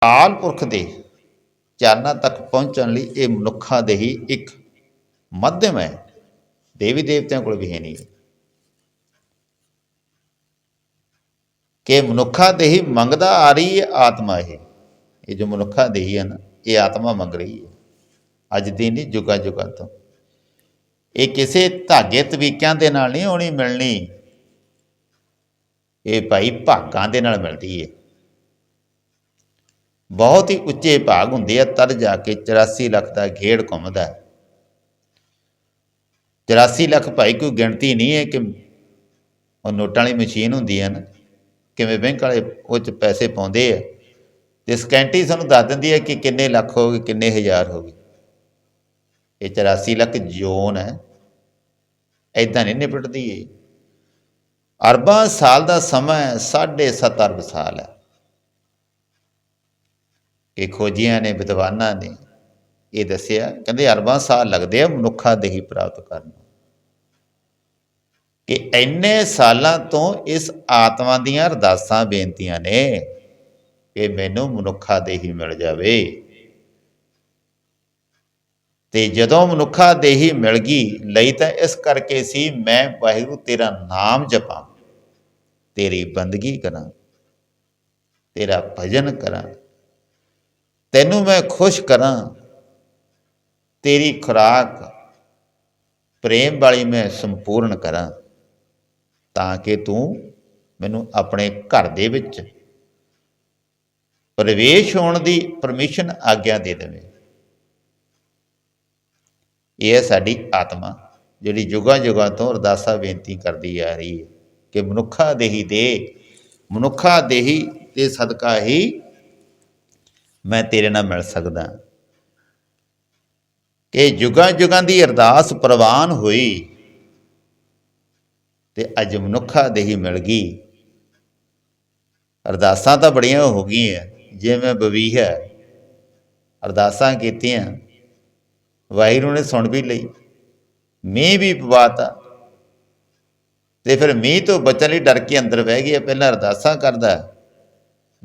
ਕਾਲ ਪੁਰਖ ਦੇ ਚਰਨਾਂ ਤੱਕ ਪਹੁੰਚਣ ਲਈ ਇਹ ਮਨੁੱਖਾਂ ਦੇ ਹੀ ਇੱਕ ਮਾਧਿਅਮ ਹੈ। ਦੇਵੀ ਦੇਵਤਿਆਂ ਕੋਲ ਵੀ ਹੈ ਨਹੀਂ। ਕਿ ਮਨੁੱਖਾਂ ਦੇ ਹੀ ਮੰਗਦਾ ਆ ਰਹੀ ਹੈ ਆਤਮਾ ਇਹ। ਇਹ ਜੋ ਮਨੁੱਖਾਂ ਦੇ ਹੀ ਹੈ ਨਾ ਇਹ ਆਤਮਾ ਮੰਗ ਰਹੀ ਹੈ। ਅੱਜ ਦੀ ਨਹੀਂ, ਜੁਗਾ ਜੁਗਾ ਤੋਂ। ਇਹ ਕਿਸੇ ਧਾਗੇ ਤਵੀਕਿਆਂ ਦੇ ਨਾਲ ਨਹੀਂ ਹੋਣੀ ਮਿਲਣੀ। ਇਹ ਭਾਈ ਭਾਗਾਂ ਦੇ ਨਾਲ ਮਿਲਦੀ ਹੈ। ਬਹੁਤ ਹੀ ਉੱਚੇ ਭਾਗ ਹੁੰਦੇ ਆ, ਤਦ ਜਾ ਕੇ 84 ਲੱਖ ਦਾ ਘੇੜ ਘੁੰਮਦਾ ਹੈ। 84 ਲੱਖ ਭਾਈ ਕੋਈ ਗਿਣਤੀ ਨਹੀਂ ਹੈ ਕਿ ਉਹ ਨੋਟਾਂ ਵਾਲੀ ਮਸ਼ੀਨ ਹੁੰਦੀ ਹੈ ਨਾ, ਕਿਵੇਂ ਬੈਂਕ ਵਾਲੇ ਉਹ ਚ ਪੈਸੇ ਪਾਉਂਦੇ ਆ। ਤੇ ਸਕੈਂਟੀ ਸਾਨੂੰ ਦੱਸ ਦਿੰਦੀ ਹੈ ਕਿ ਕਿੰਨੇ ਲੱਖ ਹੋ ਗਏ, ਕਿੰਨੇ ਹਜ਼ਾਰ ਹੋ ਗਏ। ਇਹ 84 ਲੱਖ ਜੋਨ ਹੈ। ਐਦਾਂ ਨਹੀਂ ਨਿਪਟਦੀ ਇਹ। ਅਰਬਾਂ ਸਾਲ ਦਾ ਸਮਾਂ ਹੈ 7.5 ਅਰਬ ਸਾਲ ਹੈ। ਕਿ ਖੋਜੀਆਂ ਨੇ, ਵਿਦਵਾਨਾਂ ਨੇ ਇਹ ਦੱਸਿਆ, ਕਹਿੰਦੇ ਅਰਬਾਂ ਸਾਲ ਲੱਗਦੇ ਆ ਮਨੁੱਖਾਂ ਦੇਹੀ ਪ੍ਰਾਪਤ ਕਰਨ ਨੂੰ। ਕਿ ਇੰਨੇ ਸਾਲਾਂ ਤੋਂ ਇਸ ਆਤਮਾ ਦੀਆਂ ਅਰਦਾਸਾਂ ਬੇਨਤੀਆਂ ਨੇ ਕਿ ਮੈਨੂੰ ਮਨੁੱਖਾ ਦੇਹੀ ਮਿਲ ਜਾਵੇ। ਤੇ ਜਦੋਂ ਮਨੁੱਖਾ ਦੇਹੀ ਮਿਲ ਗਈ ਲਈ ਤਾਂ ਇਸ ਕਰਕੇ ਸੀ ਮੈਂ ਵਾਹਿਗੁਰੂ ਤੇਰਾ ਨਾਮ ਜਪਾਂ, ਤੇਰੀ ਬੰਦਗੀ ਕਰਾਂ, ਤੇਰਾ ਭਜਨ ਕਰਾਂ ਤੈਨੂੰ ਮੈਂ ਖੁਸ਼ ਕਰਾਂ। ਤੇਰੀ ਖੁਰਾਕ ਪ੍ਰੇਮ ਵਾਲੀ ਮੈਂ ਸੰਪੂਰਨ ਕਰਾਂ ਤਾਂ ਕਿ ਤੂੰ ਮੈਨੂੰ ਆਪਣੇ ਘਰ ਦੇ ਵਿੱਚ ਪ੍ਰਵੇਸ਼ ਹੋਣ ਦੀ ਪਰਮਿਸ਼ਨ ਆਗਿਆ ਦੇ ਦੇਵੇਂ। ਇਹ ਹੈ ਸਾਡੀ ਆਤਮਾ ਜਿਹੜੀ ਜੁਗਾਂ ਜੁਗਾਂ ਤੋਂ ਅਰਦਾਸਾ ਬੇਨਤੀ ਕਰਦੀ ਆ ਰਹੀ ਹੈ ਕਿ ਮਨੁੱਖਾ ਦੇਹੀ ਦੇ ਮਨੁੱਖਾ ਦੇਹੀ ਤੇ ਸਦਕਾ ਹੀ ਮੈਂ ਤੇਰੇ ਨਾਲ ਮਿਲ ਸਕਦਾ। ਕਿ ਜੁਗਾਂ ਜੁਗਾਂ ਦੀ ਅਰਦਾਸ ਪ੍ਰਵਾਨ ਹੋਈ ਤੇ ਅੱਜ ਮਨੁੱਖਾ ਦੇਹੀ ਮਿਲ ਗਈ। ਅਰਦਾਸਾਂ ਤਾਂ ਬੜੀਆਂ ਹੋ ਗਈਆਂ, ਜਿਵੇਂ ਬਵੀਹਾ ਅਰਦਾਸਾਂ ਕੀਤੀਆਂ, ਵਾਹਿਗੁਰੂ ਨੇ ਸੁਣ ਵੀ ਲਈ, ਮੀਂਹ ਵੀ ਪਵਾਤਾ। ਤੇ ਫਿਰ ਮੀਂਹ ਤੋਂ ਬਚਣ ਲਈ ਡਰ ਕੇ ਅੰਦਰ ਬਹਿ ਗਿਆ, ਪਹਿਲਾਂ ਅਰਦਾਸਾਂ ਕਰਦਾ,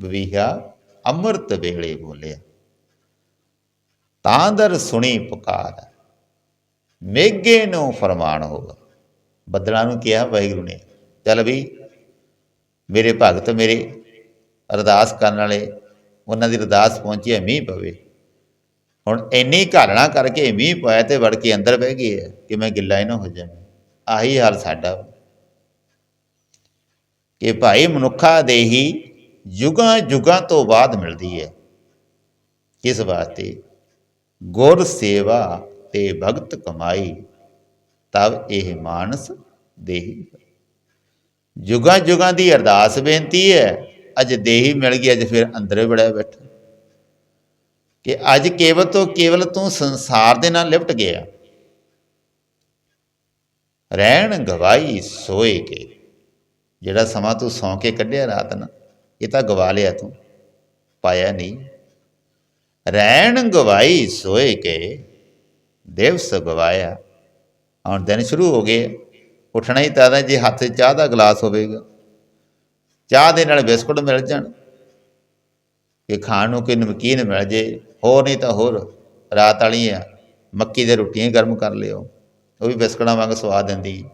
ਬਵੀਹਾ ਅੰਮ੍ਰਿਤ ਵੇਲੇ ਬੋਲਿਆ ਤਾਂ ਦਰ ਸੁਣੀ ਪੁਕਾਰ ਮੇਗੇ ਨੂੰ ਫਰਮਾਨ ਹੋਗਾ ਬੱਦਲਾਂ ਨੂੰ ਕਿਹਾ ਵਾਹਿਗੁਰੂ ਨੇ ਚੱਲ ਵੀ ਮੇਰੇ ਭਗਤ ਮੇਰੇ ਅਰਦਾਸ ਕਰਨ ਵਾਲੇ ਉਹਨਾਂ ਦੀ ਅਰਦਾਸ ਪਹੁੰਚੀ ਹੈ ਮੀਂਹ ਪਵੇ ਹੁਣ ਇੰਨੀ ਘਾਲਣਾ ਕਰਕੇ ਮੀਂਹ ਪਾਇਆ ਤੇ ਵੜ ਕੇ ਅੰਦਰ ਬਹਿ ਗਏ ਹੈ ਕਿ ਮੈਂ ਗਿੱਲਾ ਹੀ ਨਾ ਹੋ ਜਾਵਾਂ ਆਹੀ ਹਾਲ ਸਾਡਾ ਵਾ। ਕਿ ਭਾਈ ਮਨੁੱਖਾ ਦੇ ਹੀ ਯੁਗਾਂ ਯੁਗਾਂ ਤੋਂ ਬਾਅਦ ਮਿਲਦੀ ਹੈ। ਇਸ ਵਾਸਤੇ ਗੁਰ ਸੇਵਾ ਤੇ ਭਗਤ ਕਮਾਈ ਤਬ ਇਹ ਮਾਨਸ ਦੇਹੀ ਯੁਗਾਂ ਯੁਗਾਂ ਦੀ ਅਰਦਾਸ ਬੇਨਤੀ ਹੈ, ਅੱਜ ਦੇਹੀ ਮਿਲ ਗਈ, ਅੱਜ ਫਿਰ ਅੰਦਰੇ ਬੜਿਆ ਬੈਠਾ। ਕਿ ਅੱਜ ਕੇਵਲ ਤੋਂ ਕੇਵਲ ਤੂੰ ਸੰਸਾਰ ਦੇ ਨਾਲ ਲਿਪਟ ਗਿਆ। ਰਹਿਣ ਗਵਾਈ ਸੋਏ ਕੇ, ਜਿਹੜਾ ਸਮਾਂ ਤੂੰ ਸੌਂ ਕੇ ਕੱਢਿਆ ਰਾਤ ਨਾ। ਇਹ ਤਾਂ ਗਵਾ ਲਿਆ ਤੂੰ, ਪਾਇਆ ਨਹੀਂ। ਰਹਿਣ ਗਵਾਈ ਸੋਏ ਕੇ ਦਿਵਸ ਗਵਾਇਆ। ਹੁਣ ਦਿਨ ਸ਼ੁਰੂ ਹੋ ਗਏ, ਉੱਠਣਾ ਹੀ ਤਾਂ ਜੇ ਹੱਥ 'ਚ ਚਾਹ ਦਾ ਗਲਾਸ ਹੋਵੇਗਾ। ਚਾਹ ਦੇ ਨਾਲ ਬਿਸਕੁਟ ਮਿਲ ਜਾਣ। ਕਿ ਖਾਣ ਨੂੰ ਕੋਈ ਨਮਕੀਨ ਮਿਲ ਜੇ, ਹੋਰ ਨਹੀਂ ਤਾਂ ਹੋਰ, ਰਾਤ ਵਾਲੀ ਆ, ਮੱਕੀ ਦੇ ਰੋਟੀਆਂ ਗਰਮ ਕਰ ਲਿਓ। ਉਹ ਵੀ ਬਿਸਕੁਟਾਂ ਵਾਂਗ ਸਵਾਦ ਦਿੰਦੀ।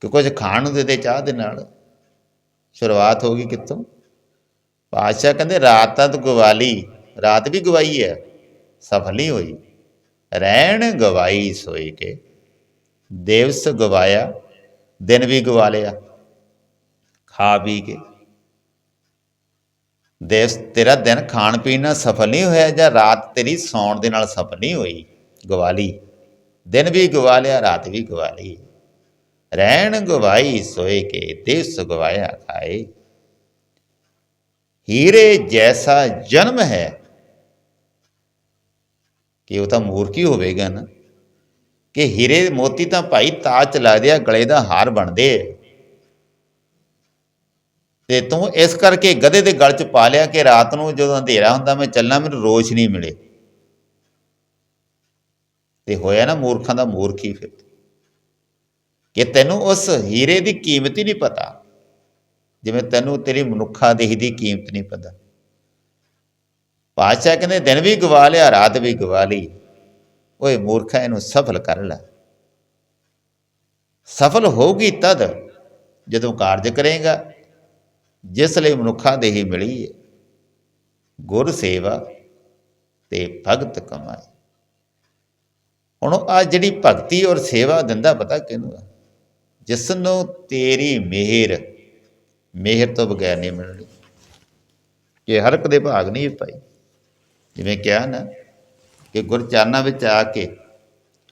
ਕਿ ਕੁਝ ਖਾਣ ਨੂੰ ਦੇ ਦੇ ਚਾਹ ਦੇ ਨਾਲ। ਸ਼ੁਰੂਆਤ ਹੋ ਗਈ ਕਿੱਥੋਂ? ਪਾਤਸ਼ਾਹ ਕਹਿੰਦੇ, ਰਾਤ ਤਾਂ ਤੂੰ ਰਾਤ ਵੀ ਗਵਾਈ ਹੈ ਸਫਲ ਨਹੀਂ ਹੋਈ। ਰਹਿਣ ਗਵਾਈ ਸੋਈ ਕੇ, ਦਿਵਸ ਗਵਾਇਆ, ਦਿਨ ਵੀ ਗਵਾ ਲਿਆ, ਖਾ ਪੀ ਕੇ। ਦਿਵਸ, ਤੇਰਾ ਦਿਨ ਖਾਣ ਪੀਣ ਨਾਲ ਸਫਲ ਨਹੀਂ ਹੋਇਆ ਜਾਂ ਰਾਤ ਤੇਰੀ ਸੌਣ ਦੇ ਨਾਲ ਸਫਲ ਨਹੀਂ ਹੋਈ? ਗਵਾਲੀ, ਦਿਨ ਵੀ ਗਵਾ ਲਿਆ, ਰਾਤ ਵੀ ਗਵਾ ਲਈ। ਰਹਿਣ ਗਵਾਈ ਸੋਏ ਕੇ, ਦਿਵਸ ਗਵਾਇਆ ਖਾਏ। ਹੀਰੇ ਜੈਸਾ ਜਨਮ ਹੈ। ਕਿ ਉਹ ਤਾਂ ਮੂਰਖੀ ਹੋਵੇਗਾ ਨਾ। ਕਿ ਹੀਰੇ ਮੋਤੀ ਤਾਂ ਭਾਈ ਤਾਜ ਚਲਾ ਲੱਗਦੇ ਗਲੇ ਦਾ ਹਾਰ ਬਣਦੇ। ਤੇ ਤੂੰ ਇਸ ਕਰਕੇ ਗਧੇ ਦੇ ਗਲ ਚ ਪਾ ਲਿਆ ਕਿ ਰਾਤ ਨੂੰ ਜਦੋਂ ਅੰਧੇਰਾ ਹੁੰਦਾ ਮੈਂ ਚੱਲਣਾ, ਮੈਨੂੰ ਰੋਸ਼ਨੀ ਮਿਲੇ। ਤੇ ਹੋਇਆ ਨਾ ਮੂਰਖਾਂ ਦਾ ਮੂਰਖੀ ਫਿਰ। ਕਿ ਤੈਨੂੰ ਉਸ ਹੀਰੇ ਦੀ ਕੀਮਤ ਹੀ ਨਹੀਂ ਪਤਾ। ਜਿਵੇਂ ਤੈਨੂੰ ਤੇਰੀ ਮਨੁੱਖਾ ਦੇਹੀ ਦੀ ਕੀਮਤ ਨਹੀਂ ਪਤਾ। ਪਾਤਸ਼ਾਹ ਕਹਿੰਦੇ, ਦਿਨ ਵੀ ਗਵਾ ਲਿਆ, ਰਾਤ ਵੀ ਗਵਾ ਲਈ। ਓਏ ਮੂਰਖਾ, ਇਹਨੂੰ ਸਫਲ ਕਰ ਲੈ। ਸਫਲ ਹੋਊਗੀ ਤਦ ਜਦੋਂ ਕਾਰਜ ਕਰੇਗਾ। ਜਿਸ ਲਈ ਮਨੁੱਖਾ ਦੇਹੀ ਮਿਲੀ ਹੈ ਗੁਰ ਸੇਵਾ ਤੇ ਭਗਤ ਕਮਾਈ। ਹੁਣ ਆ ਜਿਹੜੀ ਭਗਤੀ ਔਰ ਸੇਵਾ ਦਿੰਦਾ ਪਤਾ ਕਿਹਨੂੰ ਆ? ਜਿਸ ਨੂੰ ਤੇਰੀ ਮਿਹਰ ਮਿਹਰ ਤੋਂ ਬਗੈਰ ਨਹੀਂ ਮਿਲਣੀ। ਕਿ ਹਰ ਇੱਕ ਦੇ ਭਾਗ ਨਹੀਂ ਪਾਈ ਜਿਵੇਂ ਕਿਹਾ ਨਾ ਕਿ ਗੁਰਚਾਨਾਂ ਵਿੱਚ ਆ ਕੇ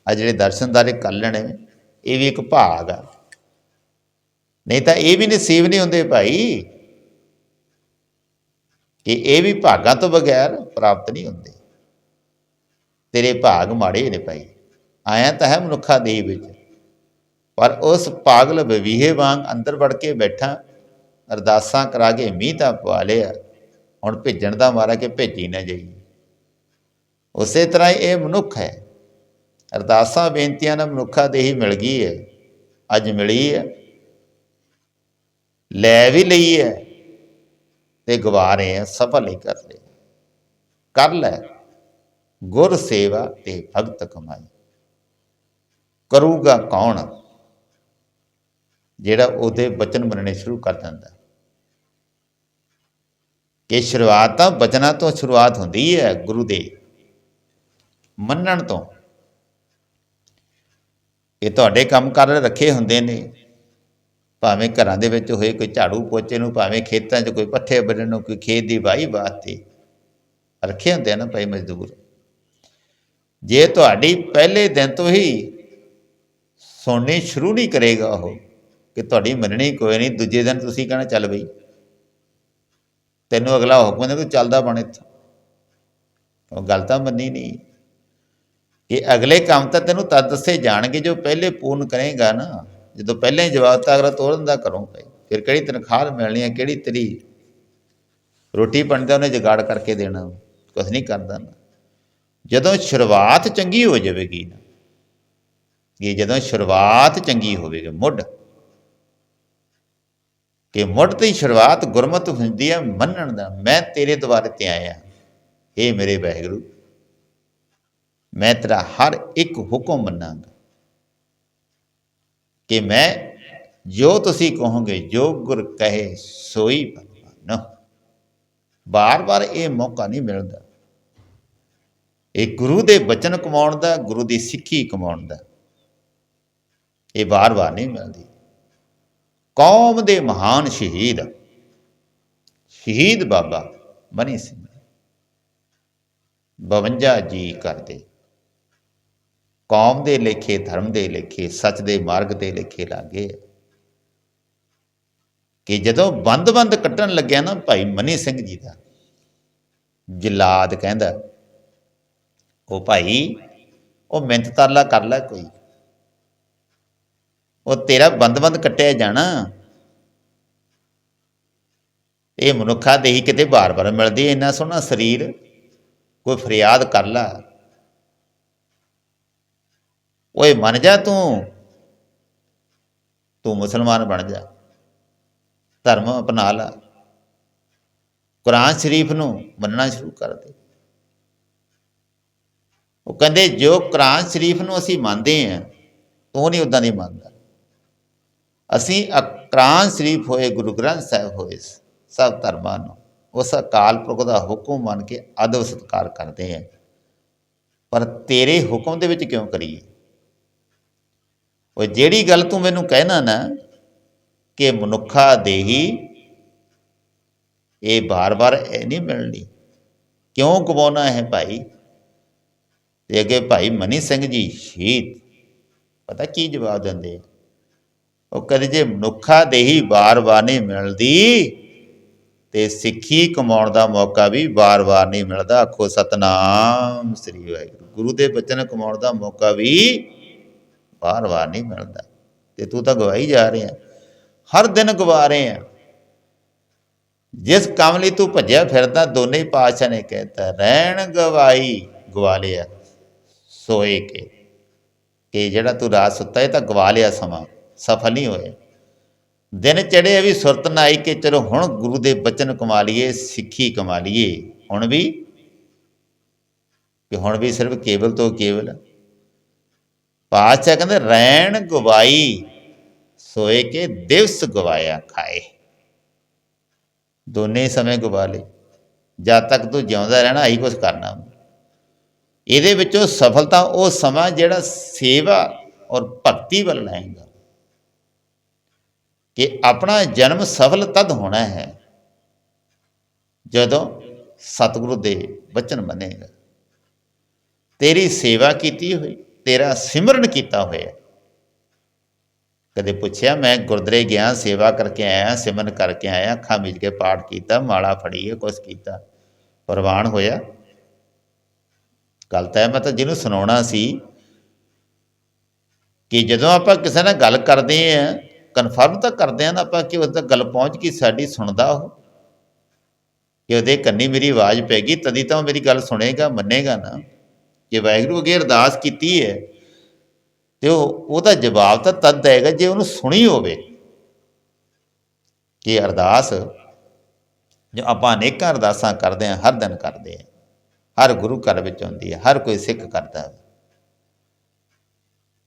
ਆ ਜਿਹੜੇ ਦਰਸ਼ਨਦਾਰੇ ਕਰ ਲੈਣੇ, ਇਹ ਵੀ ਇੱਕ ਭਾਗ ਆ। ਨਹੀਂ ਤਾਂ ਇਹ ਵੀ ਨਸੀਬ ਨਹੀਂ ਹੁੰਦੇ ਭਾਈ ਕਿ ਇਹ ਵੀ ਭਾਗਾਂ ਤੋਂ ਬਗੈਰ ਪ੍ਰਾਪਤ ਨਹੀਂ ਹੁੰਦੇ। ਤੇਰੇ ਭਾਗ ਮਾੜੇ ਨੇ ਭਾਈ, ਆਇਆ ਤਾਂ ਹੈ ਮਨੁੱਖਾ ਦੇਹ ਵਿੱਚ, ਪਰ ਉਸ ਪਾਗਲ ਬਵੀਹੇ ਵਾਂਗ ਅੰਦਰ ਵੜ ਕੇ ਬੈਠਾ ਅਰਦਾਸਾਂ ਕਰਾ ਕੇ ਮੀਂਹ ਤਾਂ ਪਵਾ ਲਿਆ। ਹੁਣ ਭੇਜਣ ਦਾ ਮਾਰਾ ਕਿ ਭੇਜੀ ਨਾ ਜਾਈ ਉਸੇ ਤਰ੍ਹਾਂ ਇਹ ਮਨੁੱਖ ਹੈ। ਅਰਦਾਸਾਂ, ਬੇਨਤੀਆਂ ਨਾਲ ਮਨੁੱਖਾ ਦੇਹੀ ਮਿਲ ਗਈ ਹੈ। ਅੱਜ ਮਿਲੀ ਹੈ। ਲੈ ਵੀ ਲਈ ਹੈ ਤੇ ਗਵਾ ਰਹੇ ਆ ਸਫਲ ਹੀ ਕਰ ਰਹੇ ਕਰ ਲੈ। ਗੁਰ ਸੇਵਾ ਤੇ ਭਗਤ ਕਮਾਈ। ਕਰੂਗਾ ਕੌਣ? ਜਿਹੜਾ ਉਹਦੇ ਬਚਨ ਮੰਨਣੇ ਸ਼ੁਰੂ ਕਰ ਦਿੰਦਾ। ਕਿ ਸ਼ੁਰੂਆਤ ਤਾਂ ਬਚਨਾਂ ਤੋਂ ਸ਼ੁਰੂਆਤ ਹੁੰਦੀ ਹੈ ਗੁਰੂ ਦੇ ਮੰਨਣ ਤੋਂ। ਇਹ ਤੁਹਾਡੇ ਕੰਮ ਕਰ ਰੱਖੇ ਹੁੰਦੇ ਨੇ। ਭਾਵੇਂ ਘਰਾਂ ਦੇ ਵਿੱਚ ਹੋਏ ਕੋਈ ਝਾੜੂ ਪੋਚੇ ਨੂੰ, ਭਾਵੇਂ ਖੇਤਾਂ 'ਚ ਕੋਈ ਪੱਠੇ ਵੱਢਣ ਨੂੰ, ਕੋਈ ਖੇਤ ਦੀ ਵਾਹੀ ਵਾਸਤੇ ਰੱਖੇ ਹੁੰਦੇ ਆ ਨਾ ਭਾਈ ਮਜ਼ਦੂਰ। ਜੇ ਤੁਹਾਡੀ ਪਹਿਲੇ ਦਿਨ ਤੋਂ ਹੀ ਸੁਣਨੀ ਸ਼ੁਰੂ ਨਹੀਂ ਕਰੇਗਾ ਉਹ, ਕਿ ਤੁਹਾਡੀ ਮੰਨਣੀ ਕੋਈ ਨਹੀਂ, ਦੂਜੇ ਦਿਨ ਤੁਸੀਂ ਕਹਿਣਾ ਚੱਲ ਬਈ। ਤੈਨੂੰ ਅਗਲਾ ਹੁਕਮ ਦੇ ਤੂੰ ਚੱਲਦਾ ਬਣ ਇੱਥੋਂ। ਉਹ ਗੱਲ ਤਾਂ ਮੰਨੀ ਨਹੀਂ। ਕਿ ਅਗਲੇ ਕੰਮ ਤਾਂ ਤੈਨੂੰ ਤਦ ਦੱਸੇ ਜਾਣਗੇ ਜੋ ਪਹਿਲੇ ਪੂਰਨ ਕਰੇਗਾ ਨਾ। ਜਦੋਂ ਪਹਿਲਾਂ ਹੀ ਜਵਾਬ ਤਾਂ ਅਗਲਾ ਤੋੜ ਦਾ ਕਰੋ ਭਾਈ। ਫਿਰ ਕਿਹੜੀ ਤਨਖਾਹ ਮਿਲਣੀ ਹੈ, ਕਿਹੜੀ ਤਰੀ ਰੋਟੀ ਬਣਦਾ ਉਹਨੇ ਜਗਾੜ ਕਰਕੇ ਦੇਣਾ। ਕੁਝ ਨਹੀਂ ਕਰਦਾ ਨਾ। ਜਦੋਂ ਸ਼ੁਰੂਆਤ ਚੰਗੀ ਹੋ ਜਾਵੇਗੀ ਨਾ, ਇਹ ਜਦੋਂ ਸ਼ੁਰੂਆਤ ਚੰਗੀ ਹੋਵੇਗੀ, ਮੁੱਢ ਕਿ ਮੁੱਢ ਦੀ ਸ਼ੁਰੂਆਤ ਗੁਰਮਤ ਹੁੰਦੀ ਹੈ ਮੰਨਣ ਦਾ। ਮੈਂ ਤੇਰੇ ਦੁਆਰੇ ਤੇ ਆਇਆ ਏ ਮੇਰੇ ਵਾਹਿਗੁਰੂ, ਮੈਂ ਤੇਰਾ ਹਰ ਇੱਕ ਹੁਕਮ ਮੰਨਾਂਗਾ ਕਿ ਮੈਂ ਜੋ ਤੁਸੀਂ ਕਹੋਗੇ, ਜੋ ਗੁਰ ਕਹੇ, ਸੋਈ ਭਗਵਾਨ ਬਾਰ-ਬਾਰ ਇਹ ਮੌਕਾ ਨਹੀਂ ਮਿਲਦਾ। ਇਹ ਗੁਰੂ ਦੇ ਬਚਨ ਕਮਾਉਣ ਦਾ, ਗੁਰੂ ਦੀ ਸਿੱਖੀ ਕਮਾਉਣ ਦਾ ਇਹ ਬਾਰ-ਬਾਰ ਨਹੀਂ ਮਿਲਦੀ। ਕੌਮ ਦੇ ਮਹਾਨ ਸ਼ਹੀਦ। ਸ਼ਹੀਦ ਬਾਬਾ ਮਨੀ ਸਿੰਘ 52 ਜੀ ਕਰਦੇ। ਕੌਮ ਦੇ ਲੇਖੇ, ਧਰਮ ਦੇ ਲੇਖੇ, ਸੱਚ ਦੇ ਮਾਰਗ ਦੇ ਲੇਖੇ ਲਾਗੇ। ਕਿ ਜਦੋਂ ਬੰਦ-ਬੰਦ ਕੱਟਣ ਲੱਗਿਆ ਨਾ ਭਾਈ ਮਨੀ ਸਿੰਘ ਜੀ ਦਾ, ਜਲਾਦ ਕਹਿੰਦਾ, ਉਹ ਭਾਈ, ਉਹ ਮਿੰਤ ਤਰਲਾ ਕਰ ਲੈ ਕੋਈ। ਉਹ ਤੇਰਾ ਬੰਦ-ਬੰਦ ਕੱਟਿਆ ਜਾਣਾ। ਇਹ ਮਨੁੱਖਾ ਦੇਹੀ ਕਿਤੇ ਬਾਰ-ਬਾਰ ਮਿਲਦੀ ਇੰਨਾ ਸੋਹਣਾ ਸਰੀਰ, ਕੋਈ ਫਰਿਆਦ ਕਰ ਲਾ। ਓਏ ਮੰਨ ਜਾ ਤੂੰ ਤੂੰ ਮੁਸਲਮਾਨ ਬਣ ਜਾ, ਧਰਮ ਅਪਣਾ ਲਾ। ਕੁਰਾਨ ਸ਼ਰੀਫ ਨੂੰ ਮੰਨਣਾ ਸ਼ੁਰੂ ਕਰ ਦੇ। ਉਹ ਕਹਿੰਦੇ, ਜੋ ਕੁਰਾਨ ਸ਼ਰੀਫ ਨੂੰ ਅਸੀਂ ਮੰਨਦੇ ਆਂ ਤੂੰ ਨਹੀਂ ਉਦਾਂ ਨਹੀਂ ਮੰਨਦਾ। ਅਸੀਂ ਅਕਰਾਨ ਸ਼ਰੀਫ ਹੋਏ ਗੁਰੂ ਗ੍ਰੰਥ ਸਾਹਿਬ ਹੋਏ ਸਭ ਧਰਮਾਂ ਨੂੰ। ਉਸ ਅਕਾਲ ਪੁਰਖ ਦਾ ਹੁਕਮ ਮੰਨ ਕੇ ਅਦਬ ਸਤਕਾਰ ਕਰਦੇ ਆਂ ਪਰ ਤੇਰੇ ਹੁਕਮ ਦੇ ਵਿੱਚ ਕਿਉਂ ਕਰੀਏ? ਉਹ ਜਿਹੜੀ ਗੱਲ ਤੂੰ ਮੈਨੂੰ ਕਹਿਣਾ ਨਾ ਕਿ ਮਨੁੱਖਾ ਦੇਹੀ, ਇਹ ਬਾਰ-ਬਾਰ ਇਹ ਨਹੀਂ ਮਿਲਣੀ। ਕਿਉਂ ਗਵਾਉਣਾ ਹੈ ਭਾਈ? ਤੇ ਅੱਗੇ ਭਾਈ ਮਨੀ ਸਿੰਘ ਜੀ ਸ਼ਹੀਦ, ਪਤਾ ਕੀ ਜਵਾਬ ਦਿੰਦੇ ਉਹ ਕਹਿੰਦੇ ਜੇ ਮਨੁੱਖਾ ਦੇਹੀ ਵਾਰ ਵਾਰ ਨਹੀਂ ਮਿਲਦੀ, ਤੇ ਸਿੱਖੀ ਕਮਾਉਣ ਦਾ ਮੌਕਾ ਵੀ ਵਾਰ ਵਾਰ ਨਹੀਂ ਮਿਲਦਾ। ਆਖੋ, ਸਤਨਾਮ ਸ੍ਰੀ ਵਾਹਿਗੁਰੂ। ਗੁਰੂ ਦੇ ਬਚਨ ਕਮਾਉਣ ਦਾ ਮੌਕਾ ਵੀ ਵਾਰ ਵਾਰ ਨਹੀਂ ਮਿਲਦਾ। ਤੇ ਤੂੰ ਤਾਂ ਗਵਾਈ ਜਾ ਰਿਹਾ। ਹਰ ਦਿਨ ਗਵਾ ਰਹੇ ਆ। ਜਿਸ ਕੰਮ ਲਈ ਤੂੰ ਭੱਜਿਆ ਫਿਰਦਾ, ਦੋਨੇ ਪਾਤਸ਼ਾਹ ਨੇ ਕਹਿਤਾ, ਰਹਿਣ ਗਵਾਈ ਗਵਾ ਲਿਆ, ਸੋਏ ਕੇ। ਕਿ ਜਿਹੜਾ ਤੂੰ ਰਾਤ ਸੁੱਤਾ ਇਹ ਤਾਂ ਗਵਾ ਲਿਆ ਸਮਾਂ। ਸਫਲ ਨਹੀਂ ਹੋਇਆ ਦਿਨ ਚੜ੍ਹੇ ਵੀ ਸੁਰਤ ਨਾ ਆਈ ਕਿ ਚਲੋ ਹੁਣ ਗੁਰੂ ਦੇ ਬਚਨ ਕਮਾ ਲਈਏ, ਸਿੱਖੀ ਕਮਾ ਲਈਏ। ਹੁਣ ਵੀ ਕਿ ਹੁਣ ਵੀ ਸਿਰਫ ਕੇਵਲ ਤੋਂ ਕੇਵਲ। ਪਾਤਸ਼ਾਹ ਕਹਿੰਦੇ ਰੈਣ ਗਵਾਈ, ਸੋਏ ਕੇ ਦਿਵਸ ਗਵਾਇਆ ਖਾਏ। ਦੋਨੇ ਸਮੇਂ ਗਵਾ ਲਏ। ਜਦ ਤੱਕ ਤੂੰ ਜਿਉਂਦਾ ਰਹਿਣਾ ਇਹੀ ਕੁਝ ਕਰਨਾ। ਇਹਦੇ ਵਿੱਚੋਂ ਸਫਲਤਾ ਉਹ ਸਮਾਂ ਜਿਹੜਾ ਸੇਵਾ ਔਰ ਭਗਤੀ ਵੱਲ ਲਾਏਗਾ। ਕਿ ਆਪਣਾ ਜਨਮ ਸਫਲ ਤਦ ਹੋਣਾ ਹੈ ਜਦੋਂ ਸਤਿਗੁਰੂ ਦੇ ਬਚਨ ਮੰਨੇਗਾ ਤੇਰੀ ਸੇਵਾ ਕੀਤੀ ਹੋਈ, ਤੇਰਾ ਸਿਮਰਨ ਕੀਤਾ ਹੋਇਆ। ਕਦੇ ਪੁੱਛਿਆ, ਮੈਂ ਗੁਰਦੁਆਰੇ ਗਿਆ, ਸੇਵਾ ਕਰਕੇ ਆਇਆ, ਸਿਮਰਨ ਕਰਕੇ ਆਇਆ, ਅੱਖਾਂ ਮੀਚ ਕੇ ਪਾਠ ਕੀਤਾ, ਮਾਲਾ ਫੜੀ ਹੈ ਕੁਛ ਕੀਤਾ, ਪ੍ਰਵਾਨ ਹੋਇਆ। ਗੱਲ ਤਾਂ ਹੈ ਮੈਂ ਤਾਂ ਜਿਹਨੂੰ ਸੁਣਾਉਣਾ ਸੀ ਕਿ ਜਦੋਂ ਆਪਾਂ ਕਿਸੇ ਨਾਲ ਗੱਲ ਕਰਦੇ ਆਂ ਕਨਫਰਮ ਤਾਂ ਕਰਦੇ ਆਂ ਨਾ ਆਪਾਂ ਕਿ ਉਸ ਤੱਕ ਗੱਲ ਪਹੁੰਚ ਗਈ, ਸਾਡੀ ਸੁਣਦਾ ਉਹ। ਕਿ ਉਹਦੇ ਕੰਨੀ ਮੇਰੀ ਆਵਾਜ਼ ਪੈ ਗਈ, ਤਦੀ ਤਾਂ ਉਹ ਮੇਰੀ ਗੱਲ ਸੁਣੇਗਾ, ਮੰਨੇਗਾ ਨਾ। ਕਿ ਵਾਹਿਗੁਰੂ ਅੱਗੇ ਅਰਦਾਸ ਕੀਤੀ ਹੈ ਤੇ ਉਹ, ਉਹਦਾ ਜਵਾਬ ਤਾਂ ਤਦ ਦੇਗਾ ਜੇ ਉਹਨੂੰ ਸੁਣੀ ਹੋਵੇ। ਕਿ ਅਰਦਾਸ, ਜੋ ਆਪਾਂ ਅਨੇਕਾਂ ਅਰਦਾਸਾਂ ਕਰਦੇ ਹਾਂ ਹਰ ਦਿਨ ਕਰਦੇ ਹਾਂ ਹਰ ਗੁਰੂ ਘਰ ਵਿੱਚ ਹੁੰਦੀ ਹੈ ਹਰ ਕੋਈ ਸਿੱਖ ਕਰਦਾ ਹੈ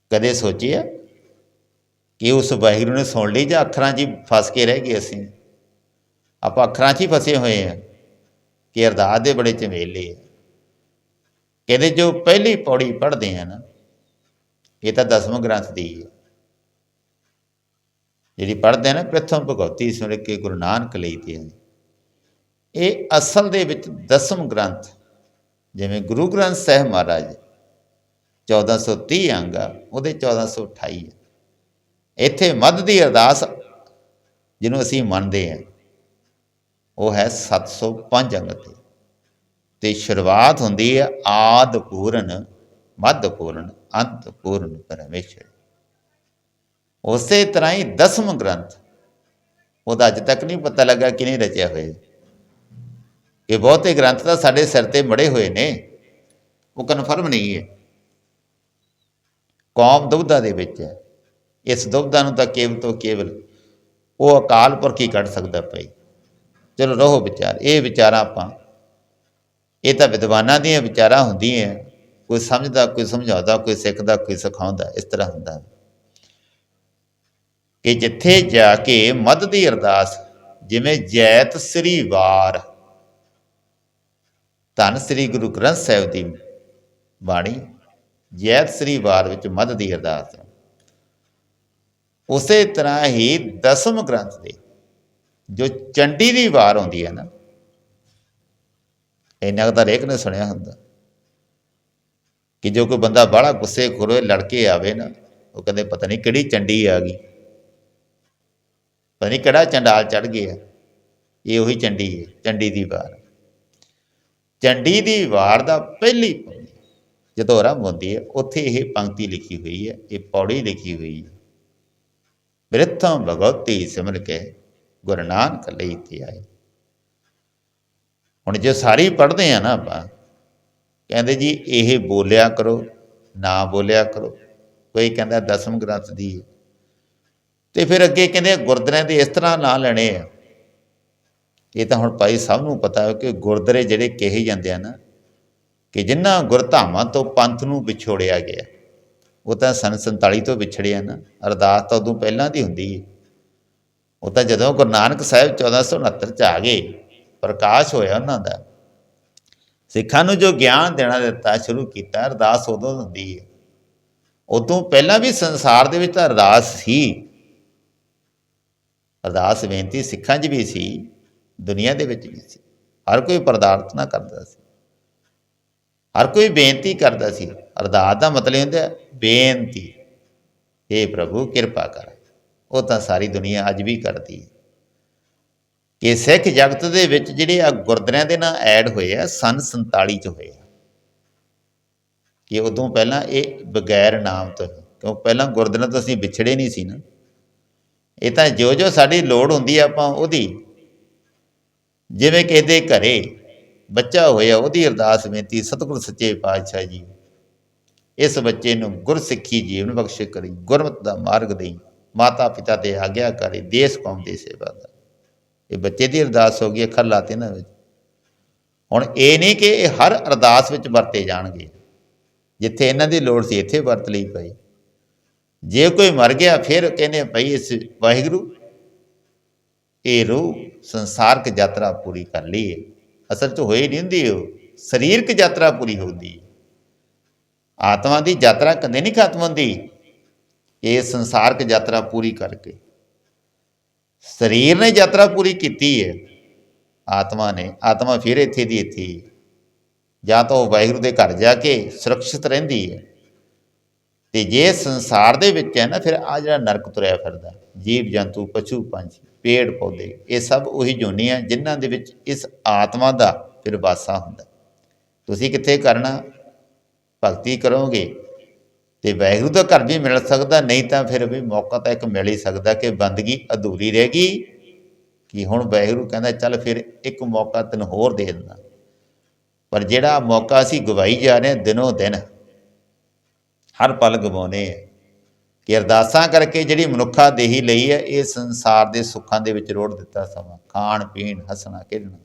ਕਦੇ ਸੋਚਿਆ ਕਿ ਉਸ ਵਾਹਿਗੁਰੂ ਨੇ ਸੁਣ ਲਈ ਜਾਂ ਅੱਖਰਾਂ 'ਚ ਹੀ ਫਸ ਕੇ ਰਹਿ ਗਏ ਅਸੀਂ? ਆਪਾਂ ਅੱਖਰਾਂ 'ਚ ਹੀ ਫਸੇ ਹੋਏ ਹਾਂ ਕਿ ਅਰਦਾਸ ਦੇ ਬੜੇ ਝਮੇਲੇ ਆ। ਕਹਿੰਦੇ ਜੋ ਪਹਿਲੀ ਪੌੜੀ ਪੜ੍ਹਦੇ ਆ ਨਾ ਇਹ ਤਾਂ ਦਸਮ ਗ੍ਰੰਥ ਦੀ ਹੈ ਜਿਹੜੀ ਪੜ੍ਹਦੇ ਆ ਨਾ ਪ੍ਰਥਮ ਭਗਵਤੀ ਸੁਣ ਕੇ ਗੁਰੂ ਨਾਨਕ ਲਈ ਤੇ ਹੈ। ਇਹ ਅਸਲ ਦੇ ਵਿੱਚ ਦਸਮ ਗ੍ਰੰਥ, ਜਿਵੇਂ ਗੁਰੂ ਗ੍ਰੰਥ ਸਾਹਿਬ ਮਹਾਰਾਜ 1430 ਅੰਗ ਆ, ਉਹਦੇ 1428 ਹੈ ਇੱਥੇ ਮੱਧ ਦੀ ਅਰਦਾਸ ਜਿਹਨੂੰ ਅਸੀਂ ਮੰਨਦੇ ਹਾਂ, ਉਹ ਹੈ 705 ਅੰਗ ਤੇ। ਤੇ ਸ਼ੁਰੂਆਤ ਹੁੰਦੀ ਹੈ ਆਦ ਪੂਰਨ ਮੱਧ ਪੂਰਨ ਅੰਤ ਪੂਰਨ ਪਰਮੇਸ਼ਰ। ਉਸੇ ਤਰ੍ਹਾਂ ਹੀ ਦਸਮ ਗ੍ਰੰਥ, ਉਹਦਾ ਅੱਜ ਤੱਕ ਨਹੀਂ ਪਤਾ ਲੱਗਾ ਕਿਨੇ ਰਚਿਆ ਹੋਇਆ। ਇਹ ਬਹੁਤੇ ਗ੍ਰੰਥ ਤਾਂ ਸਾਡੇ ਸਿਰ ਤੇ ਮੜੇ ਹੋਏ ਨੇ, ਉਹ ਕਨਫਰਮ ਨਹੀਂ ਹੈ। ਕੌਮ ਦੁਬਦਾ ਦੇ ਵਿੱਚ ਹੈ। ਇਸ ਦੁਬਦਾ ਨੂੰ ਤਾਂ ਕੇਵਲ ਤੋਂ ਕੇਵਲ ਉਹ ਅਕਾਲ ਪੁਰਖ ਹੀ ਕੱਢ ਸਕਦਾ ਭਾਈ ਚਲੋ ਰਹੋ ਵਿਚਾਰ, ਇਹ ਵਿਚਾਰਾਂ ਆਪਾਂ, ਇਹ ਤਾਂ ਵਿਦਵਾਨਾਂ ਦੀਆਂ ਵਿਚਾਰਾਂ ਹੁੰਦੀਆਂ, ਕੋਈ ਸਮਝਦਾ, ਕੋਈ ਸਮਝਾਉਂਦਾ, ਕੋਈ ਸਿੱਖਦਾ, ਕੋਈ ਸਿਖਾਉਂਦਾ, ਇਸ ਤਰ੍ਹਾਂ ਹੁੰਦਾ ਕਿ ਜਿੱਥੇ ਜਾ ਕੇ ਮੱਧ ਦੀ ਅਰਦਾਸ, ਜਿਵੇਂ ਜੈਤ ਸ੍ਰੀ ਵਾਰ, ਧੰਨ ਸ੍ਰੀ ਗੁਰੂ ਗ੍ਰੰਥ ਸਾਹਿਬ ਦੀ ਬਾਣੀ, ਜੈਤ ਸ੍ਰੀ ਵਾਰ ਵਿੱਚ ਮੱਧ ਦੀ ਅਰਦਾਸ ਹੈ। ਉਸੇ ਤਰ੍ਹਾਂ ਹੀ ਦਸਮ ਗ੍ਰੰਥ ਦੇ ਜੋ ਚੰਡੀ ਦੀ ਵਾਰ ਆਉਂਦੀ ਹੈ ਨਾ, ਇੰਨਾ ਕੁ ਤਾਂ ਹਰੇਕ ਨੇ ਸੁਣਿਆ ਹੁੰਦਾ ਕਿ ਜੋ ਕੋਈ ਬੰਦਾ ਬਾਹਲਾ ਗੁੱਸੇ ਖੁਰੇ ਲੜ ਕੇ ਆਵੇ ਨਾ, ਉਹ ਕਹਿੰਦੇ ਪਤਾ ਨਹੀਂ ਕਿਹੜੀ ਚੰਡੀ ਆ ਗਈ, ਪਤਾ ਨਹੀਂ ਕਿਹੜਾ ਚੰਡਾਲ ਚੜ ਗਿਆ, ਇਹ ਉਹੀ ਚੰਡੀ ਹੈ, ਚੰਡੀ ਦੀ ਵਾਰ। ਚੰਡੀ ਦੀ ਵਾਰ ਦਾ ਪਹਿਲੀ ਜਦੋਂ ਆਰੰਭ ਹੁੰਦੀ ਹੈ, ਉੱਥੇ ਇਹ ਪੰਕਤੀ ਲਿਖੀ ਹੋਈ ਹੈ, ਇਹ ਪੌੜੀ ਲਿਖੀ ਹੋਈ ਹੈ। ਬਿਰਥਮ ਭਗਵਤੀ ਸਿਮਰ ਕੇ ਗੁਰੂ ਨਾਨਕ ਲਈ ਤੇ ਆਏ। ਹੁਣ ਜੇ ਸਾਰੀ ਪੜ੍ਹਦੇ ਆ ਨਾ ਆਪਾਂ, ਕਹਿੰਦੇ ਜੀ ਇਹ ਬੋਲਿਆ ਕਰੋ, ਨਾ ਬੋਲਿਆ ਕਰੋ। ਕੋਈ ਕਹਿੰਦਾ ਦਸਮ ਗ੍ਰੰਥ ਦੀ ਤੇ ਫਿਰ ਅੱਗੇ ਕਹਿੰਦੇ ਗੁਰਦੁਆਰਿਆਂ ਦੇ ਇਸ ਤਰ੍ਹਾਂ ਨਾਂ ਲੈਣੇ ਆ। ਇਹ ਤਾਂ ਹੁਣ ਭਾਈ ਸਭ ਨੂੰ ਪਤਾ ਹੈ ਕਿ ਗੁਰਦੁਆਰੇ ਜਿਹੜੇ ਕਹੇ ਜਾਂਦੇ ਆ ਨਾ, ਕਿ ਜਿਨ੍ਹਾਂ ਗੁਰਧਾਮਾਂ ਤੋਂ ਪੰਥ ਨੂੰ ਵਿਛੋੜਿਆ ਗਿਆ। ਉਹ ਤਾਂ ਸਨ 47 ਤੋਂ ਵਿਛੜਿਆ ਨਾ ਅਰਦਾਸ ਤਾਂ ਉਦੋਂ ਪਹਿਲਾਂ ਦੀ ਹੁੰਦੀ ਹੈ ਉਹ ਤਾਂ ਜਦੋਂ ਗੁਰੂ ਨਾਨਕ ਸਾਹਿਬ 1469 ਚ ਆ ਗਏ, ਪ੍ਰਕਾਸ਼ ਹੋਇਆ ਉਹਨਾਂ ਦਾ। ਸਿੱਖਾਂ ਨੂੰ ਜੋ ਗਿਆਨ ਦੇਣਾ ਦਿੱਤਾ, ਸ਼ੁਰੂ ਕੀਤਾ, ਅਰਦਾਸ ਉਦੋਂ ਹੁੰਦੀ ਹੈ ਉਦੋਂ ਪਹਿਲਾਂ ਵੀ ਸੰਸਾਰ ਦੇ ਵਿੱਚ ਤਾਂ ਅਰਦਾਸ ਸੀ। ਅਰਦਾਸ ਬੇਨਤੀ ਸਿੱਖਾਂ 'ਚ ਵੀ ਸੀ, ਦੁਨੀਆ ਦੇ ਵਿੱਚ ਵੀ ਸੀ। ਹਰ ਕੋਈ ਪ੍ਰਾਰਥਨਾ ਕਰਦਾ ਸੀ। ਹਰ ਕੋਈ ਬੇਨਤੀ ਕਰਦਾ ਸੀ। ਅਰਦਾਸ ਦਾ ਮਤਲਬ ਹੁੰਦਾ ਬੇਨਤੀ। हे ਪ੍ਰਭੂ, ਕਿਰਪਾ ਕਰ। ਉਹ ਤਾਂ ਸਾਰੀ ਦੁਨੀਆ ਅੱਜ ਵੀ ਕਰਦੀ ਹੈ। ਕਿ ਸਿੱਖ ਜਗਤ ਦੇ ਵਿੱਚ ਜਿਹੜੇ ਆ ਗੁਰਦੁਆਰਿਆਂ ਦੇ ਨਾਲ ਐਡ ਹੋਏ ਆ, ਸਨ 47 ਚ ਹੋਏ ਆ। ਕਿ ਉਦੋਂ ਪਹਿਲਾਂ ਇਹ ਬਗੈਰ ਨਾਮ ਤੋਂ ਕਿਉਂ ਪਹਿਲਾਂ ਗੁਰਦੁਆਰਿਆਂ ਤੋਂ ਅਸੀਂ ਵਿਛੜੇ ਨਹੀਂ ਸੀ ਨਾ। ਇਹ ਤਾਂ ਜੋ ਜੋ ਸਾਡੀ ਲੋੜ ਹੁੰਦੀ ਆ ਆਪਾਂ ਉਹਦੀ, ਜਿਵੇਂ ਕਿਸੇ ਦੇ ਘਰੇ ਬੱਚਾ ਹੋਇਆ, ਉਹਦੀ ਅਰਦਾਸ ਬੇਨਤੀ, ਸਤਿਗੁਰ ਸੱਚੇ ਪਾਤਸ਼ਾਹ ਜੀ ਇਸ ਬੱਚੇ ਨੂੰ ਗੁਰਸਿੱਖੀ ਜੀਵਨ ਬਖਸ਼ੇ ਕਰੀ, ਗੁਰਮਤ ਦਾ ਮਾਰਗ ਦੇਈ ਮਾਤਾ ਪਿਤਾ ਦੇ ਆਗਿਆ ਕਰੀ, ਦੇਸ਼ ਕੌਮ ਦੀ ਸੇਵਾ ਕਰ। ਇਹ ਬੱਚੇ ਦੀ ਅਰਦਾਸ ਹੋ ਗਈ ਅੱਖਰ ਲਾਤੇ ਨਾ ਵਿੱਚ। ਹੁਣ ਇਹ ਨਹੀਂ ਕਿ ਇਹ ਹਰ ਅਰਦਾਸ ਵਿੱਚ ਵਰਤੇ ਜਾਣਗੇ। ਜਿੱਥੇ ਇਹਨਾਂ ਦੀ ਲੋੜ ਸੀ, ਇੱਥੇ ਵਰਤ ਲਈ ਪਈ। ਜੇ ਕੋਈ ਮਰ ਗਿਆ, ਫਿਰ ਕਹਿੰਦੇ ਭਈ ਇਸ ਵਾਹਿਗੁਰੂ, ਇਹ ਰੂਹ ਸੰਸਾਰਕ ਯਾਤਰਾ ਪੂਰੀ ਕਰ ਲਈ ਅਸਲ 'ਚ ਹੋਈ ਨਹੀਂ ਹੁੰਦੀ ਉਹ। ਸਰੀਰਕ ਯਾਤਰਾ ਪੂਰੀ ਹੁੰਦੀ ਹੈ। ਆਤਮਾ ਦੀ ਯਾਤਰਾ ਕਦੇ ਨਹੀਂ ਖਤਮ ਹੁੰਦੀ। ਇਹ ਸੰਸਾਰਕ ਯਾਤਰਾ ਪੂਰੀ ਕਰਕੇ। ਸਰੀਰ ਨੇ ਯਾਤਰਾ ਪੂਰੀ ਕੀਤੀ ਹੈ। ਆਤਮਾ ਨੇ, ਆਤਮਾ ਫਿਰ ਇੱਥੇ ਦੀ ਇੱਥੇ ਹੀ ਜਾਂ ਤਾਂ ਉਹ ਵਾਹਿਗੁਰੂ ਦੇ ਘਰ ਜਾ ਕੇ ਸੁਰੱਖਿਅਤ ਰਹਿੰਦੀ ਹੈ। ਤੇ ਜੇ ਸੰਸਾਰ ਦੇ ਵਿੱਚ ਹੈ ਨਾ, ਫਿਰ ਆ ਜਿਹੜਾ ਨਰਕ ਤੁਰਿਆ ਫਿਰਦਾ। ਜੀਵ, ਜੰਤੂ, ਪਸ਼ੂ, ਪੰਛੀ, ਪੇੜ, ਪੌਦੇ, ਇਹ ਸਭ ਉਹੀ ਜੋਨੀ ਜੋਨੀਆਂ ਜਿਨ੍ਹਾਂ ਦੇ ਵਿੱਚ ਇਸ ਆਤਮਾ ਦਾ ਫਿਰ ਵਾਸਾ ਹੁੰਦਾ। ਤੁਸੀਂ ਕਿੱਥੇ ਕਰਨਾ? ਭਗਤੀ ਕਰੋਗੇ ਤੇ ਵਾਹਿਗੁਰੂ ਦਾ ਘਰ ਵੀ ਮਿਲ ਸਕਦਾ, ਨਹੀਂ ਤਾਂ ਫਿਰ ਵੀ ਮੌਕਾ ਤਾਂ ਇੱਕ ਮਿਲ ਹੀ ਸਕਦਾ ਕਿ ਬੰਦਗੀ ਅਧੂਰੀ ਰਹਿ ਗਈ। ਕਿ ਹੁਣ ਵਾਹਿਗੁਰੂ ਕਹਿੰਦਾ, ਚੱਲ ਫਿਰ ਇੱਕ ਮੌਕਾ ਤੈਨੂੰ ਹੋਰ ਦੇ ਦਿੰਦਾ। ਪਰ ਜਿਹੜਾ ਮੌਕਾ ਅਸੀਂ ਗਵਾਈ ਜਾ ਰਹੇ ਹਾਂ ਦਿਨੋਂ ਦਿਨ, ਹਰ ਪਲ ਗਵਾਉਂਦੇ ਆ ਕਿ ਅਰਦਾਸਾਂ ਕਰਕੇ ਜਿਹੜੀ ਮਨੁੱਖਾ ਦੇਹੀ ਲਈ ਹੈ, ਇਹ ਸੰਸਾਰ ਦੇ ਸੁੱਖਾਂ ਦੇ ਵਿੱਚ ਰੋੜ ਦਿੱਤਾ ਸਮਾਂ। ਖਾਣ, ਪੀਣ, ਹੱਸਣਾ, ਖੇਡਣਾ।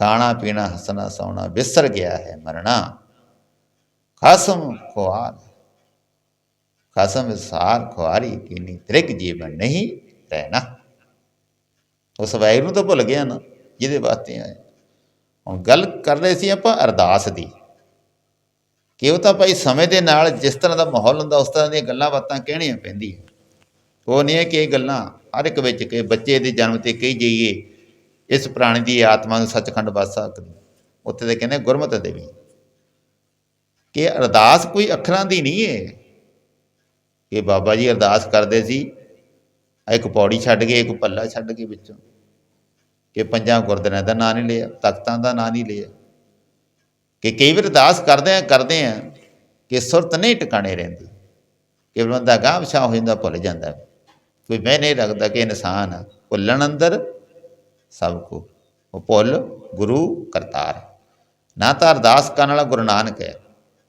ਖਾਣਾ, ਪੀਣਾ, ਹੱਸਣਾ, ਸੌਣਾ, ਵਿਸਰ ਗਿਆ ਹੈ ਮਰਨਾ। ਖਸਮ ਖੁਆਰ। ਖਸਮ ਵਿਸਾਰ ਖੁਆਰੀ ਕੀਨੀ ਤ੍ਰਿਗ ਜੀਵਨ ਨਹੀਂ ਰਹਿਣਾ। ਉਸ ਵਾਹਿਗੁਰੂ ਨੂੰ ਤਾਂ ਭੁੱਲ ਗਿਆ ਨਾ ਜਿਹਦੇ ਵਾਸਤੇ ਆਏ। ਹੁਣ ਗੱਲ ਕਰ ਰਹੇ ਸੀ ਆਪਾਂ ਅਰਦਾਸ ਦੀ। ਕਿ ਉਹ ਤਾਂ ਭਾਈ ਸਮੇਂ ਦੇ ਨਾਲ ਜਿਸ ਤਰ੍ਹਾਂ ਦਾ ਮਾਹੌਲ ਹੁੰਦਾ, ਉਸ ਤਰ੍ਹਾਂ ਦੀਆਂ ਗੱਲਾਂ ਬਾਤਾਂ ਕਹਿਣੀਆਂ ਪੈਂਦੀਆਂ। ਉਹ ਨਹੀਂ ਹੈ ਕਿ ਇਹ ਗੱਲਾਂ ਹਰ ਇੱਕ ਵਿੱਚ ਕਿ ਬੱਚੇ ਦੇ ਜਨਮ ਤੇ ਕਹੀ ਜਾਈਏ, ਇਸ ਪ੍ਰਾਣੀ ਦੀ ਆਤਮਾ ਨੂੰ ਸੱਚਖੰਡ ਵਸ ਸਕਦੀ। ਉੱਥੇ ਤੇ ਕਹਿੰਦੇ ਗੁਰਮਤਿ ਦੇਵੀ। ਕਿ ਅਰਦਾਸ ਕੋਈ ਅੱਖਰਾਂ ਦੀ ਨਹੀਂ ਹੈ ਕਿ ਬਾਬਾ ਜੀ ਅਰਦਾਸ ਕਰਦੇ ਸੀ, ਇੱਕ ਪੌੜੀ ਛੱਡ ਕੇ ਇੱਕ ਪੱਲਾ ਛੱਡ ਕੇ ਵਿੱਚੋਂ। ਕਿ ਪੰਜਾਂ ਗੁਰਦੁਆਰਿਆਂ ਦਾ ਨਾਂ ਨਹੀਂ ਲਿਆ, ਤਖਤਾਂ ਦਾ ਨਾਂ ਨਹੀਂ ਲਿਆ। ਕਿ ਕਈ ਵਾਰ ਅਰਦਾਸ ਕਰਦੇ ਆ ਕਰਦੇ ਆ, ਕਿ ਸੁਰਤ ਨਹੀਂ ਟਿਕਾਣੇ ਰਹਿੰਦੀ। ਕਿ ਬੰਦਾ ਗਾਂਹ ਪਿਛਾਂਹ ਹੋ ਜਾਂਦਾ, ਭੁੱਲ ਜਾਂਦਾ। ਕੋਈ ਮੈਂ ਨਹੀਂ ਰੱਖਦਾ ਕਿ ਇਨਸਾਨ ਭੁੱਲਣ ਅੰਦਰ ਸਭ ਕੋ। ਉਹ ਭੁੱਲ ਗੁਰੂ ਕਰਤਾਰ। ਨਾ ਤਾਂ ਅਰਦਾਸ ਕਰਨ ਵਾਲਾ ਗੁਰੂ ਨਾਨਕ ਹੈ।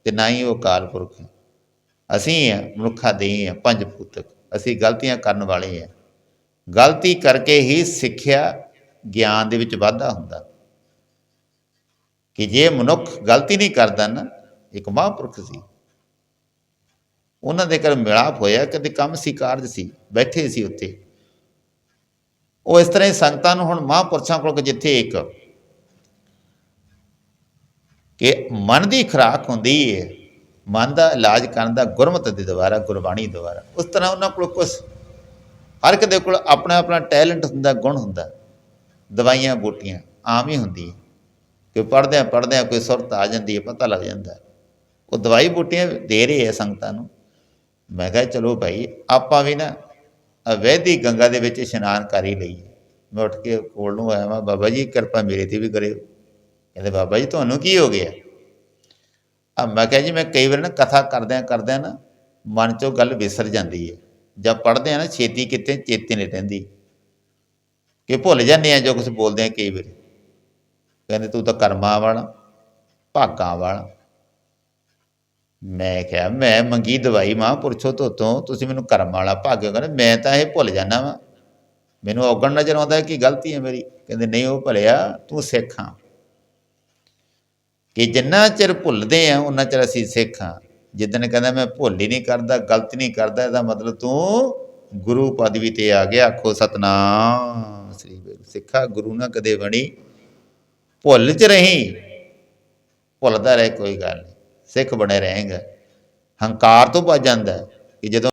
ਤੇ ਨਾ ਹੀ ਉਹ ਕਾਲ ਪੁਰਖ ਹੈ ਅਸੀਂ ਆ, ਮਨੁੱਖਾ ਦੇ ਆ, ਪੰਜ ਪੁੱਤਕ ਅਸੀਂ ਗਲਤੀਆਂ ਕਰਨ ਵਾਲੇ ਆ। ਗਲਤੀ ਕਰਕੇ ਹੀ ਸਿੱਖਿਆ ਗਿਆਨ ਦੇ ਵਿੱਚ ਵਾਧਾ ਹੁੰਦਾ। ਕਿ ਜੇ ਮਨੁੱਖ ਗਲਤੀ ਨਹੀਂ ਕਰਦਾ ਨਾ, ਇੱਕ ਮਹਾਂਪੁਰਖ ਸੀ। ਉਹਨਾਂ ਦੇ ਘਰ ਮਿਲਾਪ ਹੋਇਆ, ਕਦੇ ਕੰਮ ਸੀ, ਕਾਰਜ ਸੀ, ਬੈਠੇ ਸੀ ਉੱਥੇ। ਉਹ ਇਸ ਤਰ੍ਹਾਂ ਹੀ ਸੰਗਤਾਂ ਨੂੰ ਹੁਣ ਮਹਾਂਪੁਰਸ਼ਾਂ ਕੋਲ ਜਿੱਥੇ ਇੱਕ ਕਿ ਮਨ ਦੀ ਖੁਰਾਕ ਹੁੰਦੀ ਹੈ ਮਨ ਦਾ ਇਲਾਜ ਕਰਨ ਦਾ ਗੁਰਮਤ ਦੇ ਦੁਆਰਾ, ਗੁਰਬਾਣੀ ਦੁਆਰਾ। ਉਸ ਤਰ੍ਹਾਂ ਉਹਨਾਂ ਕੋਲ ਕੁਝ ਹਰ ਇੱਕ ਦੇ ਕੋਲ ਆਪਣਾ ਆਪਣਾ ਟੈਲੈਂਟ ਹੁੰਦਾ, ਗੁਣ ਹੁੰਦਾ। ਦਵਾਈਆਂ, ਬੂਟੀਆਂ ਆਮ ਹੀ ਹੁੰਦੀ ਹੈ ਕਿ ਪੜ੍ਹਦਿਆਂ ਪੜ੍ਹਦਿਆਂ ਕੋਈ ਸੁਰਤ ਆ ਜਾਂਦੀ ਹੈ ਪਤਾ ਲੱਗ ਜਾਂਦਾ। ਉਹ ਦਵਾਈ, ਬੂਟੀਆਂ ਦੇ ਰਹੇ ਆ ਸੰਗਤਾਂ ਨੂੰ। ਮੈਂ ਕਿਹਾ, ਚਲੋ ਭਾਈ, ਆਪਾਂ ਵੀ ਨਾ ਅਵੈਧੀ ਗੰਗਾ ਦੇ ਵਿੱਚ ਇਸ਼ਨਾਨ ਕਰ ਹੀ ਲਈਏ। ਮੈਂ ਉੱਠ ਕੇ ਕੋਲ ਨੂੰ ਆਇਆ ਮੈਂ ਬਾਬਾ ਜੀ, ਕਿਰਪਾ ਮੇਰੇ ਤੇ ਵੀ ਕਰਿਓ। ਕਹਿੰਦੇ ਬਾਬਾ ਜੀ, ਤੁਹਾਨੂੰ ਕੀ ਹੋ ਗਿਆ? ਆ ਮੈਂ ਕਿਹਾ ਜੀ, ਮੈਂ ਕਈ ਵਾਰ ਨਾ ਕਥਾ ਕਰਦਿਆਂ ਕਰਦਿਆਂ ਨਾ ਮਨ ਚੋਂ ਗੱਲ ਵਿਸਰ ਜਾਂਦੀ ਹੈ। ਜਦ ਪੜ੍ਹਦੇ ਆ ਨਾ, ਛੇਤੀ ਕਿਤੇ ਚੇਤੇ ਨਹੀਂ ਰਹਿੰਦੀ। ਕਿ ਭੁੱਲ ਜਾਂਦੇ ਆ ਜੋ ਕੁਝ ਬੋਲਦੇ ਆ ਕਈ ਵਾਰ। ਕਹਿੰਦੇ, ਤੂੰ ਤਾਂ ਕਰਮਾਂ ਵਾਲਾ, ਭਾਗਾਂ ਵਾਲਾ। ਮੈਂ ਕਿਹਾ, ਮੈਂ ਮੰਗੀ ਦਵਾਈ ਮਹਾਂਪੁਰਸ਼ੋ ਤੋਂ ਤੋਂ ਤੁਸੀਂ ਮੈਨੂੰ ਕਰਮ ਵਾਲਾ ਭਾਗਿਓ ਕਹਿੰਦੇ, ਮੈਂ ਤਾਂ ਇਹ ਭੁੱਲ ਜਾਂਦਾ ਵਾਂ। ਮੈਨੂੰ ਔਗਣ ਨਜ਼ਰ ਆਉਂਦਾ ਕਿ ਗਲਤੀ ਹੈ ਮੇਰੀ? ਕਹਿੰਦੇ, ਨਹੀਂ ਉਹ ਭਲਿਆ, ਤੂੰ ਸਿੱਖ ਹਾਂ। ਕਿ ਜਿੰਨਾ ਚਿਰ ਭੁੱਲਦੇ ਆ ਉਹਨਾਂ ਚਿਰ ਅਸੀਂ ਸਿੱਖ ਹਾਂ। ਜਿੱਦਣ ਕਹਿੰਦਾ ਮੈਂ ਭੁੱਲ ਹੀ ਨਹੀਂ ਕਰਦਾ, ਗਲਤ ਨਹੀਂ ਕਰਦਾ, ਇਹਦਾ ਮਤਲਬ ਤੂੰ ਗੁਰੂ ਪਦਵੀ ਤੇ ਆ ਗਿਆ। ਆਖੋ, ਸਤਨਾਮ। ਸ੍ਰੀ ਵਾਹਿਗੁਰੂ ਸਿੱਖਾ, ਗੁਰੂ ਨਾ ਕਦੇ ਬਣੀ। ਭੁੱਲ ਚ ਰਹੀ। ਭੁੱਲਦਾ ਰਹੇ, ਕੋਈ ਗੱਲ ਨਹੀਂ। ਸਿੱਖ ਬਣੇ ਰਹੇਗਾ। ਹੰਕਾਰ ਤੋਂ ਭੱਜ ਜਾਂਦਾ ਕਿ ਜਦੋਂ